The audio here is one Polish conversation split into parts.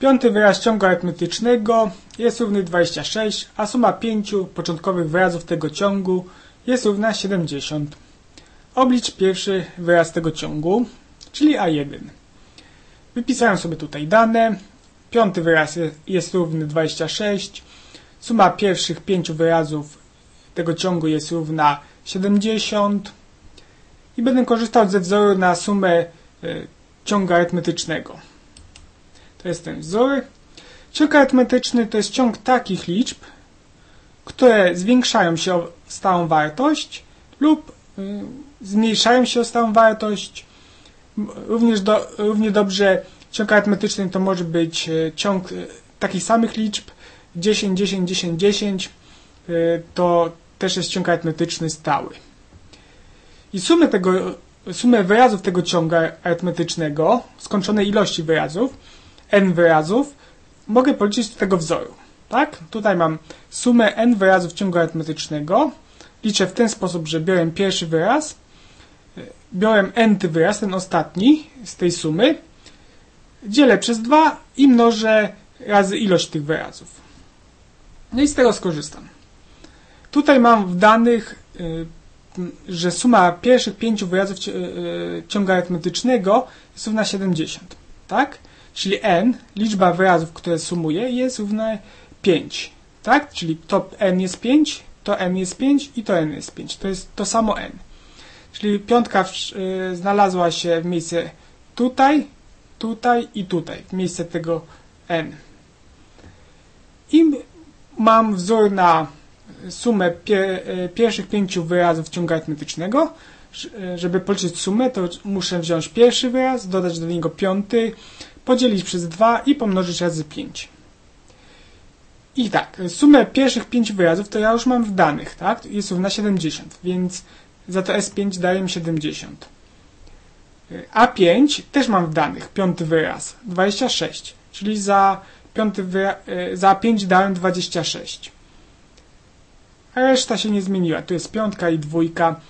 Piąty wyraz ciągu arytmetycznego jest równy 26, a suma pięciu początkowych wyrazów tego ciągu jest równa 70. Oblicz pierwszy wyraz tego ciągu, czyli A1. Wypisałem sobie tutaj dane. Piąty wyraz jest równy 26. Suma pierwszych pięciu wyrazów tego ciągu jest równa 70. I będę korzystał ze wzoru na sumę y, ciągu arytmetycznego. Jest ten wzór. Ciąg arytmetyczny to jest ciąg takich liczb, które zwiększają się o stałą wartość lub y, zmniejszają się o stałą wartość. Również do, równie dobrze ciąg arytmetyczny to może być y, ciąg y, takich samych liczb 10, 10, 10, 10 to też jest ciąg arytmetyczny stały. I sumę, tego, sumę wyrazów tego ciągu arytmetycznego, skończonej ilości wyrazów, n wyrazów, mogę policzyć z tego wzoru. Tak? Tutaj mam sumę n wyrazów ciągu arytmetycznego. Liczę w ten sposób, że biorę pierwszy wyraz, biorę n wyraz, ten ostatni z tej sumy, dzielę przez 2 i mnożę razy ilość tych wyrazów. No i z tego skorzystam. Tutaj mam w danych, y, że suma pierwszych pięciu wyrazów y, ciągu arytmetycznego jest równa 70. Tak? Czyli n, liczba wyrazów, które sumuję, jest równa 5. Tak? Czyli to n jest 5, to n jest 5 i to n jest 5. To jest to samo n. Czyli piątka w, y, znalazła się w miejsce tutaj, tutaj i tutaj, w miejsce tego n. I mam wzór na sumę pie, y, pierwszych pięciu wyrazów ciągu arytmetycznego. Żeby policzyć sumę, to muszę wziąć pierwszy wyraz, dodać do niego piąty, podzielić przez 2 i pomnożyć razy 5. I tak, sumę pierwszych 5 wyrazów to ja już mam w danych, tak? Jest równa 70, więc za to S5 daje mi 70. A5 też mam w danych, piąty wyraz, 26, czyli za, piąty wyra e, za 5 dałem 26. A reszta się nie zmieniła, tu jest piątka i dwójka.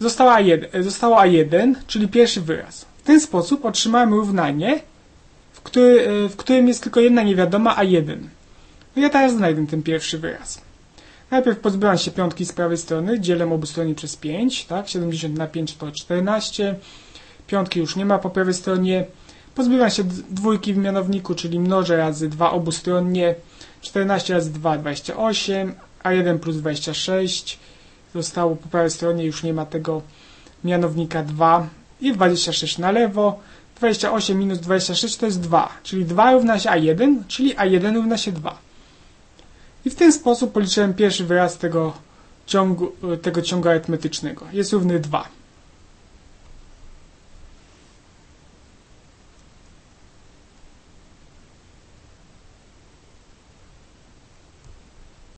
Została A1, zostało A1, czyli pierwszy wyraz. W ten sposób otrzymałem równanie, który, e, w którym jest tylko jedna niewiadoma, a jeden. No ja teraz znajdę ten pierwszy wyraz. Najpierw pozbyłam się piątki z prawej strony, dzielę obu strony przez 5, tak? 70 na 5 to 14. Piątki już nie ma po prawej stronie. Pozbywam się dwójki w mianowniku, czyli mnożę razy 2 obustronnie. 14 razy 2, 28, a 1 plus 26. Zostało po prawej stronie, już nie ma tego mianownika 2. I 26 na lewo. 28 minus 26 to jest 2, czyli 2 równa się A1, czyli A1 równa się 2. I w ten sposób policzyłem pierwszy wyraz tego ciągu, tego ciągu arytmetycznego. Jest równy 2.